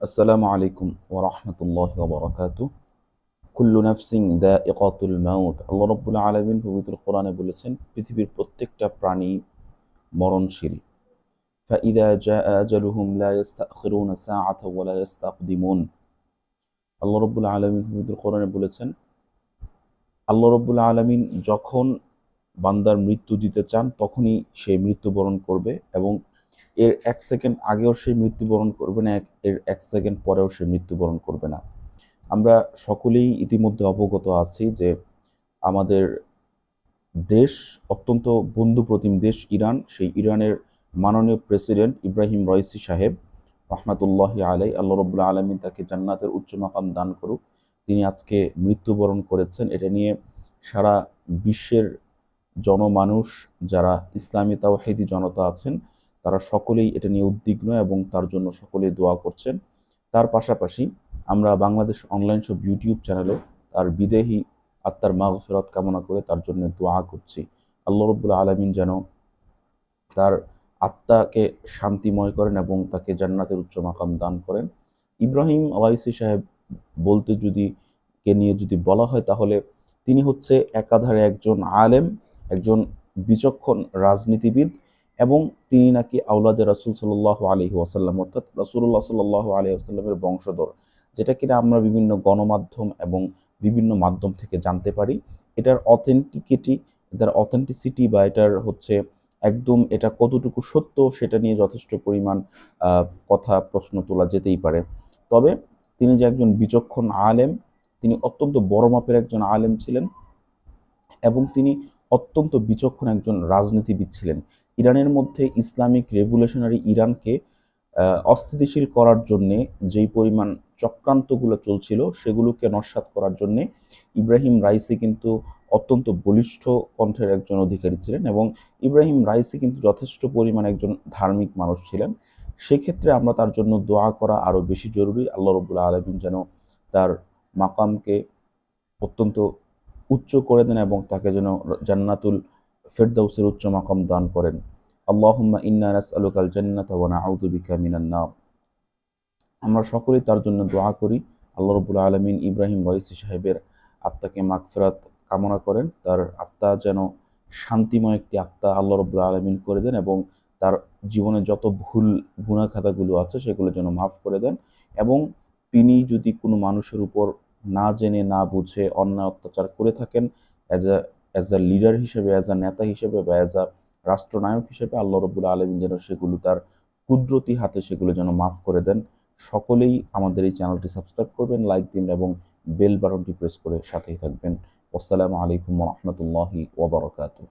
আসসালামু আলাইকুম ওরহমতুল্লাহ ওবরাকাত কুল্লু নাফসিং দ্য ইকাতুল মাউত আল্লাহ রব্বুল আলমিন পবিত্র কোরআনে বলেছেন পৃথিবীর প্রত্যেকটা প্রাণী মরণশীল فإذا جاء أجلهم لا يستأخرون ساعة ولا يستقدمون আল্লাহ রব্বুল আলমিন পবিত্র কোরআনে বলেছেন আল্লাহ রব্বুল আলমিন যখন বান্দার মৃত্যু দিতে চান তখনই সে মৃত্যুবরণ করবে এবং এর এক সেকেন্ড আগেও সে মৃত্যুবরণ করবে না এর এক সেকেন্ড পরেও সে মৃত্যুবরণ করবে না। আমরা সকলেই ইতিমধ্যে অবগত আছি যে আমাদের দেশ অত্যন্ত বন্ধুপ্রতিম দেশ ইরান। সেই ইরানের মাননীয় প্রেসিডেন্ট ইব্রাহিম রয়েসি সাহেব রহমাতুল্লাহ আলাই আল্লাহ রবুল্লা আলমিন তাকে জান্নাতের উচ্চ মাকাম দান করুক। তিনি আজকে মৃত্যুবরণ করেছেন। এটা নিয়ে সারা বিশ্বের জনমানুষ যারা ইসলামী তাওহিদি জনতা আছেন তারা সকলেই এটা নিয়ে উদ্বিগ্ন এবং তার জন্য সকলেই দোয়া করছেন। তার পাশাপাশি আমরা বাংলাদেশ অনলাইন সব ইউটিউব চ্যানেলেও তার বিদেহী আত্মার মাগফিরত কামনা করে তার জন্য দোয়া করছি। আল্লাহ রব্বুল আলমিন যেন তার আত্মাকে শান্তিময় করেন এবং তাকে জান্নাতের উচ্চ মাকাম দান করেন। ইব্রাহিম ওয়াইসি সাহেব বলতে যদি, কে নিয়ে যদি বলা হয় তাহলে তিনি হচ্ছে একাধারে একজন আলেম, একজন বিচক্ষণ রাজনীতিবিদ এবং তিনি নাকি আউলাদের রাসুল সাল্লাহ আলহি ওয়াসাল্লাম, অর্থাৎ রাসুল্লাহ সাল্লাহ আলহি আসাল্লামের বংশধর, যেটা কিনা আমরা বিভিন্ন গণমাধ্যম এবং বিভিন্ন মাধ্যম থেকে জানতে পারি। এটার অথেন্টিকিটি এটার অথেন্টিসিটি বা এটার হচ্ছে একদম এটা কতটুকু সত্য সেটা নিয়ে যথেষ্ট পরিমাণ কথা প্রশ্ন তোলা যেতেই পারে। তবে তিনি যে একজন বিচক্ষণ আলেম, তিনি অত্যন্ত বড় মাপের একজন আলেম ছিলেন এবং তিনি অত্যন্ত বিচক্ষণ একজন রাজনীতিবিদ ছিলেন। ইরানের মধ্যে ইসলামিক রেভুলেশনারি ইরানকে অস্থিতিশীল করার জন্যে যেই পরিমাণ চক্রান্তগুলো চলছিল সেগুলোকে নস্বাত করার জন্যে ইব্রাহিম রাইসি কিন্তু অত্যন্ত বলিষ্ঠ কণ্ঠের একজন অধিকারী ছিলেন এবং ইব্রাহিম রাইসি কিন্তু যথেষ্ট পরিমাণ একজন ধার্মিক মানুষ ছিলেন। সেক্ষেত্রে আমরা তার জন্য দোয়া করা আরও বেশি জরুরি। আল্লাহ রবুল্লা আলমিন যেন তার মাকামকে অত্যন্ত উচ্চ করে দেন এবং তাকে যেন জান্নাতুল ফেরদাউসের উচ্চ মাকাম দান করেন। আল্লাহুম্মা ইন্না নাসআলুকাল জান্নাতা ওয়া নাউযু আমরা সকলেই তার জন্য দোয়া করি। আল্লাহ রবুল আলমিন ইব্রাহিম রয়েসি সাহেবের আত্মাকে মাগফিরাত কামনা করেন। তার আত্মা যেন শান্তিময় একটি আত্মা আল্লাহ রবুল আলমিন করে দেন এবং তার জীবনে যত ভুল গুণাখাতাগুলো আছে সেগুলো যেন মাফ করে দেন এবং তিনি যদি কোনো মানুষের উপর না জেনে, না বুঝে অন্যায় অত্যাচার করে থাকেন as a as a leader হিসেবে অ্যাজ আ নেতা হিসেবে বা অ্যাজ আ রাষ্ট্রনায়ক হিসেবে আল্লাহ রবুল আলমিন যেন সেগুলো তার কুদরতি হাতে সেগুলো যেন মাফ করে দেন। সকলেই আমাদের এই চ্যানেলটি সাবস্ক্রাইব করবেন লাইক দিন এবং বেল বাটনটি প্রেস করে সাথেই থাকবেন। আসসালামু আলাইকুম রহমতুল্লাহি ওবরাকাতু